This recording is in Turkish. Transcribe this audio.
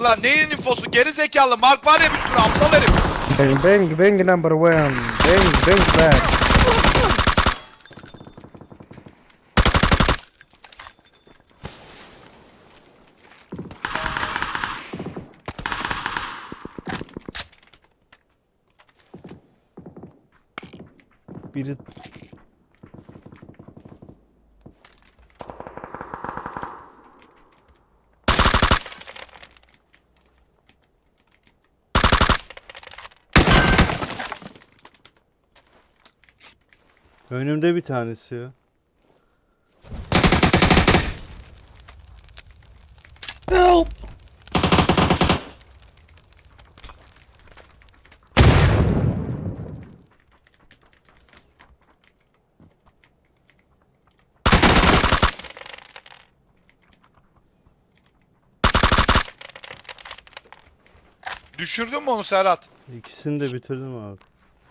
Ulan neyin infosu? Geri zekalı. Mark var ya bir sürü aptal herif. Bang bang bang number one. Bang bang back. Biri Önümde bir tanesi ya. Düşürdün mü onu Serhat? İkisini de bitirdim abi.